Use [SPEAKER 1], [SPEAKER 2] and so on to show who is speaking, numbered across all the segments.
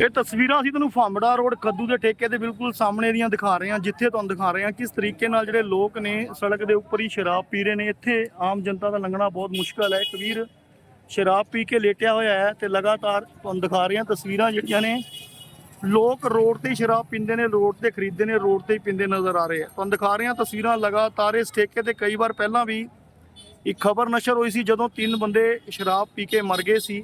[SPEAKER 1] ਇਹ ਤਸਵੀਰਾਂ ਅਸੀਂ ਤੁਹਾਨੂੰ ਫਾਮੜਾ ਰੋਡ ਕੱਦੂ ਦੇ ਠੇਕੇ ਦੇ ਬਿਲਕੁਲ ਸਾਹਮਣੇ ਦੀਆਂ ਦਿਖਾ ਰਹੇ ਹਾਂ, ਜਿੱਥੇ ਤੁਹਾਨੂੰ ਦਿਖਾ ਰਹੇ ਹਾਂ ਕਿਸ ਤਰੀਕੇ ਨਾਲ ਜਿਹੜੇ ਲੋਕ ਨੇ, ਸੜਕ ਦੇ ਉੱਪਰ ਹੀ ਸ਼ਰਾਬ ਪੀ ਰਹੇ ਨੇ। ਇੱਥੇ ਆਮ ਜਨਤਾ ਦਾ ਲੰਘਣਾ ਬਹੁਤ ਮੁਸ਼ਕਲ ਹੈ। ਕਬੀਰ ਸ਼ਰਾਬ ਪੀ ਕੇ ਲੇਟਿਆ ਹੋਇਆ ਹੈ ਤੇ ਲਗਾਤਾਰ ਤੁਹਾਨੂੰ ਦਿਖਾ ਰਹੇ ਹਾਂ ਤਸਵੀਰਾਂ ਜਿਹੜੀਆਂ ਨੇ। ਲੋਕ ਰੋਡ ਤੇ ਸ਼ਰਾਬ ਪੀਂਦੇ ਨੇ, ਰੋਡ ਤੇ ਖਰੀਦਦੇ ਨੇ, ਰੋਡ ਤੇ ਹੀ ਪੀਂਦੇ ਨਜ਼ਰ ਆ ਰਹੇ ਆ। ਤੁਹਾਨੂੰ ਦਿਖਾ ਰਹੇ ਹਾਂ ਤਸਵੀਰਾਂ ਲਗਾਤਾਰ। ਇਸ ਠੇਕੇ ਤੇ ਕਈ ਵਾਰ ਪਹਿਲਾਂ ਵੀ ਇੱਕ ਖਬਰ ਨਸ਼ਰ ਹੋਈ ਸੀ, ਜਦੋਂ ਤਿੰਨ ਬੰਦੇ ਸ਼ਰਾਬ ਪੀ ਕੇ ਮਰ ਗਏ ਸੀ।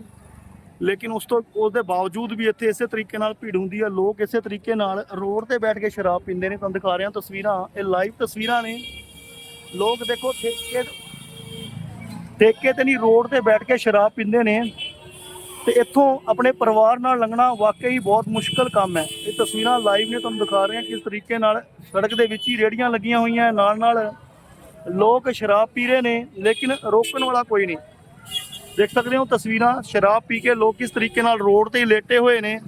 [SPEAKER 1] ਲੇਕਿਨ ਉਸ ਤੋਂ ਉਸ ਦੇ ਬਾਵਜੂਦ ਵੀ ਇੱਥੇ ਇਸੇ ਤਰੀਕੇ ਨਾਲ ਭੀੜ ਹੁੰਦੀ ਹੈ ਲੋਕ ਇਸੇ ਤਰੀਕੇ ਨਾਲ ਰੋਡ ਤੇ ਬੈਠ ਕੇ ਸ਼ਰਾਬ ਪੀਂਦੇ ਨੇ, ਤੁਹਾਨੂੰ ਦਿਖਾ ਰਿਹਾ ਤਸਵੀਰਾਂ, ਇਹ ਲਾਈਵ ਤਸਵੀਰਾਂ ਨੇ। ਲੋਕ ਦੇਖੋ, ਠੇਕੇ ਠੇਕੇ ਤੇ ਨਹੀਂ, ਰੋਡ ਤੇ ਬੈਠ ਕੇ ਸ਼ਰਾਬ ਪੀਂਦੇ ਨੇ। ਤੇ ਇੱਥੋਂ ਆਪਣੇ ਪਰਿਵਾਰ ਨਾਲ ਲੰਘਣਾ ਵਾਕਈ ਬਹੁਤ ਮੁਸ਼ਕਲ ਕੰਮ ਹੈ। ਇਹ ਤਸਵੀਰਾਂ ਲਾਈਵ ਨੇ, ਤੁਹਾਨੂੰ ਦਿਖਾ ਰਹੇ ਹਾਂ ਕਿਸ ਤਰੀਕੇ ਨਾਲ ਸੜਕ ਦੇ ਵਿੱਚ ਹੀ ਰੇੜੀਆਂ ਲੱਗੀਆਂ ਹੋਈਆਂ ਨਾਲ ਨਾਲ ਲੋਕ ਸ਼ਰਾਬ ਪੀ ਰਹੇ ਨੇ, ਲੇਕਿਨ ਰੋਕਣ ਵਾਲਾ ਕੋਈ ਨਹੀਂ। ਦੇਖ ਸਕਦੇ ਹੋ ਤਸਵੀਰਾਂ, ਸ਼ਰਾਬ ਪੀ ਕੇ ਲੋਕ ਕਿਸ ਤਰੀਕੇ ਨਾਲ ਰੋਡ ਤੇ ਹੀ ਲੇਟੇ ਹੋਏ ਨੇ।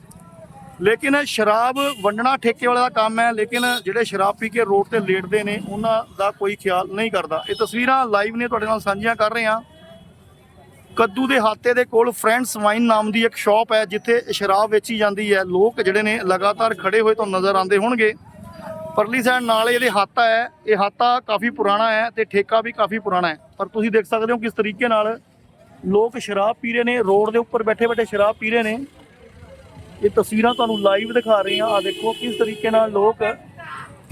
[SPEAKER 1] ਲੇਕਿਨ ਸ਼ਰਾਬ ਵੰਡਣਾ ਠੇਕੇ ਵਾਲੇ ਦਾ ਕੰਮ ਹੈ, ਲੇਕਿਨ ਜਿਹੜੇ ਸ਼ਰਾਬ ਪੀ ਕੇ ਰੋਡ ਤੇ ਲੇਟਦੇ ਨੇ, ਉਹਨਾਂ ਦਾ ਕੋਈ ਖਿਆਲ ਨਹੀਂ ਕਰਦਾ। ਇਹ ਤਸਵੀਰਾਂ ਲਾਈਵ ਨੇ, ਤੁਹਾਡੇ ਨਾਲ ਸਾਂਝੀਆਂ ਕਰ ਰਹੇ ਹਾਂ। ਕੱਦੂ ਦੇ ਹਾਤੇ ਦੇ ਕੋਲ ਫਰੈਂਡਸ ਵਾਈਨ ਨਾਮ ਦੀ ਇੱਕ ਸ਼ਾਪ ਹੈ, ਜਿੱਥੇ ਸ਼ਰਾਬ ਵੇਚੀ ਜਾਂਦੀ ਹੈ। ਲੋਕ ਜਿਹੜੇ ਨੇ ਲਗਾਤਾਰ ਖੜੇ ਹੋਏ ਤੁਹਾਨੂੰ ਨਜ਼ਰ ਆਉਂਦੇ ਹੋਣਗੇ। ਪਰਲੀ ਸਾਈਡ ਨਾਲ ਇਹਦੇ ਹਾਤਾ ਹੈ। ਇਹ ਹਾਤਾ ਕਾਫੀ ਪੁਰਾਣਾ ਹੈ ਤੇ ਠੇਕਾ ਵੀ ਕਾਫੀ ਪੁਰਾਣਾ ਹੈ। ਪਰ ਤੁਸੀਂ ਦੇਖ ਸਕਦੇ ਹੋ ਕਿਸ ਤਰੀਕੇ ਨਾਲ ਲੋਕ ਸ਼ਰਾਬ ਪੀ ਰਹੇ ਨੇ, ਰੋਡ ਦੇ ਉੱਪਰ ਬੈਠੇ ਬੈਠੇ ਸ਼ਰਾਬ ਪੀ ਰਹੇ ਨੇ। ਇਹ ਤਸਵੀਰਾਂ ਤੁਹਾਨੂੰ ਲਾਈਵ ਦਿਖਾ ਰਹੇ ਹਾਂ। ਆ ਦੇਖੋ ਕਿਸ ਤਰੀਕੇ ਨਾਲ ਲੋਕ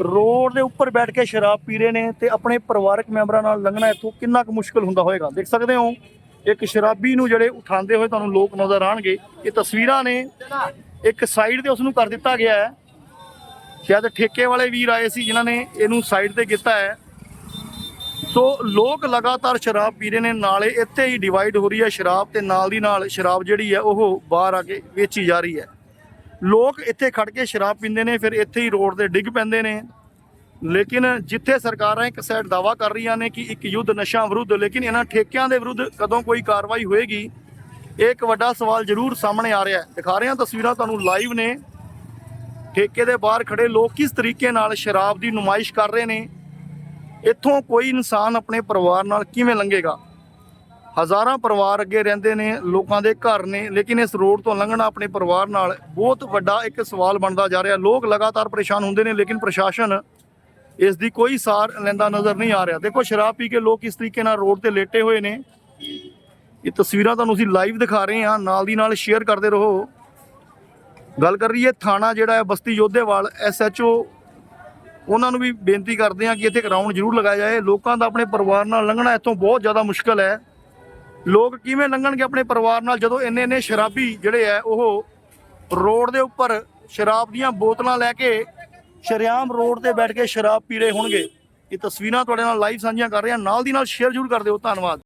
[SPEAKER 1] ਰੋਡ ਦੇ ਉੱਪਰ ਬੈਠ ਕੇ ਸ਼ਰਾਬ ਪੀ ਰਹੇ ਨੇ ਤੇ ਆਪਣੇ ਪਰਿਵਾਰਕ ਮੈਂਬਰਾਂ ਨਾਲ ਲੰਘਣਾ ਇੱਥੋਂ ਕਿੰਨਾ ਕੁ ਮੁਸ਼ਕਲ ਹੁੰਦਾ ਹੋਵੇਗਾ ਦੇਖ ਸਕਦੇ ਹੋ, ਇੱਕ ਸ਼ਰਾਬੀ ਨੂੰ ਜਿਹੜੇ ਉਠਾਉਂਦੇ ਹੋਏ ਤੁਹਾਨੂੰ ਲੋਕ ਨਜ਼ਰ ਆਣਗੇ ਇਹ ਤਸਵੀਰਾਂ ਨੇ ਇੱਕ ਸਾਈਡ ਤੇ ਉਸ ਨੂੰ ਕਰ ਦਿੱਤਾ ਗਿਆ ਹੈ। ਸ਼ਾਇਦ ਠੇਕੇ ਵਾਲੇ ਵੀਰ ਆਏ ਸੀ ਜਿਨ੍ਹਾਂ ਨੇ ਇਹਨੂੰ ਸਾਈਡ ਤੇ ਕੀਤਾ ਹੈ। ਸੋ ਲੋਕ ਲਗਾਤਾਰ ਸ਼ਰਾਬ ਪੀ ਰਹੇ ਨੇ, ਨਾਲੇ ਇੱਥੇ ਹੀ ਡਿਵਾਈਡ ਹੋ ਰਹੀ ਹੈ ਸ਼ਰਾਬ ਤੇ ਨਾਲ ਦੀ ਨਾਲ ਸ਼ਰਾਬ ਜਿਹੜੀ ਹੈ ਉਹ ਬਾਹਰ ਆ ਕੇ ਵੇਚੀ ਜਾ ਰਹੀ ਹੈ। ਲੋਕ ਇੱਥੇ ਖੜ ਕੇ ਸ਼ਰਾਬ ਪੀਂਦੇ ਨੇ, ਫਿਰ ਇੱਥੇ ਹੀ ਰੋਡ ਤੇ ਡਿੱਗ ਪੈਂਦੇ ਨੇ। ਲੇਕਿਨ ਜਿੱਥੇ ਸਰਕਾਰਾਂ ਇੱਕ ਸਾਈਡ ਦਾਵਾ ਕਰ ਰਹੀਆਂ ਨੇ ਕਿ ਇੱਕ ਯੁੱਧ ਨਸ਼ਾ ਵਿਰੁੱਧ, ਲੇਕਿਨ ਇਹਨਾਂ ਠੇਕਿਆਂ ਦੇ ਵਿਰੁੱਧ ਕਦੋਂ ਕੋਈ ਕਾਰਵਾਈ ਹੋਏਗੀ, ਇਹ ਇੱਕ ਵੱਡਾ ਸਵਾਲ ਜ਼ਰੂਰ ਸਾਹਮਣੇ ਆ ਰਿਹਾ ਹੈ। ਦਿਖਾ ਰਹੇ ਹਾਂ ਤਸਵੀਰਾਂ ਤੁਹਾਨੂੰ ਲਾਈਵ ਨੇ। ਠੇਕੇ ਦੇ ਬਾਹਰ ਖੜੇ ਲੋਕ ਕਿਸ ਤਰੀਕੇ ਨਾਲ ਸ਼ਰਾਬ ਦੀ ਨੁਮਾਇਸ਼ ਕਰ ਰਹੇ ਨੇ? ਇੱਥੋਂ ਕੋਈ ਇਨਸਾਨ ਆਪਣੇ ਪਰਿਵਾਰ ਨਾਲ ਕਿਵੇਂ ਲੰਘੇਗਾ? ਹਜ਼ਾਰਾਂ ਪਰਿਵਾਰ ਅੱਗੇ ਰਹਿੰਦੇ ਨੇ, ਲੋਕਾਂ ਦੇ ਘਰ ਨੇ, ਲੇਕਿਨ ਇਸ ਰੋਡ ਤੋਂ ਲੰਘਣਾ ਆਪਣੇ ਪਰਿਵਾਰ ਨਾਲ ਬਹੁਤ ਵੱਡਾ ਇੱਕ ਸਵਾਲ ਬਣਦਾ ਜਾ ਰਿਹਾ। ਲੋਕ ਲਗਾਤਾਰ ਪਰੇਸ਼ਾਨ ਹੁੰਦੇ ਨੇ, ਲੇਕਿਨ ਪ੍ਰਸ਼ਾਸਨ ਇਸ ਦੀ ਕੋਈ ਸਾਰ ਲੈਂਦਾ ਨਜ਼ਰ ਨਹੀਂ ਆ ਰਿਹਾ। ਦੇਖੋ, ਸ਼ਰਾਬ ਪੀ ਕੇ ਲੋਕ ਇਸ ਤਰੀਕੇ ਨਾਲ ਰੋਡ ਤੇ ਲੇਟੇ ਹੋਏ ਨੇ। ਇਹ ਤਸਵੀਰਾਂ ਤੁਹਾਨੂੰ ਅਸੀਂ ਲਾਈਵ ਦਿਖਾ ਰਹੇ ਹਾਂ। ਨਾਲ ਦੀ ਨਾਲ ਸ਼ੇਅਰ ਕਰਦੇ ਰਹੋ। ਗੱਲ ਕਰ ਰਹੀ ਹੈ ਥਾਣਾ ਜਿਹੜਾ ਹੈ, ਬਸਤੀ ਯੋਧੇਵਾਲ ਐਸਐਚਓ ਉਹਨਾਂ ਨੂੰ ਵੀ ਬੇਨਤੀ ਕਰਦੇ ਹਾਂ ਕਿ ਇੱਥੇ ਗਰਾਊਂਡ ਜ਼ਰੂਰ ਲਗਾਇਆ ਜਾਏ। ਲੋਕਾਂ ਦਾ ਆਪਣੇ ਪਰਿਵਾਰ ਨਾਲ ਲੰਘਣਾ ਇੱਥੋਂ ਬਹੁਤ ਜ਼ਿਆਦਾ ਮੁਸ਼ਕਲ ਹੈ। ਲੋਕ ਕਿਵੇਂ ਲੰਘਣਗੇ ਆਪਣੇ ਪਰਿਵਾਰ ਨਾਲ ਜਦੋਂ ਇੰਨੇ ਇੰਨੇ ਸ਼ਰਾਬੀ ਜਿਹੜੇ ਹੈ, ਉਹ ਰੋਡ ਦੇ ਉੱਪਰ ਸ਼ਰਾਬ ਦੀਆਂ ਬੋਤਲਾਂ ਲੈ ਕੇ ਸ਼ਰੇਆਮ ਰੋਡ ਤੇ ਬੈਠ ਕੇ ਸ਼ਰਾਬ ਪੀ ਰਹੇ ਹੋਣਗੇ। ਇਹ ਤਸਵੀਰਾਂ ਤੁਹਾਡੇ ਨਾਲ ਲਾਈਵ ਸਾਂਝੀਆਂ ਕਰ ਰਹੇ ਹਾਂ। ਨਾਲ ਦੀ ਨਾਲ ਸ਼ੇਅਰ ਜ਼ਰੂਰ ਕਰ ਦਿਓ। ਧੰਨਵਾਦ।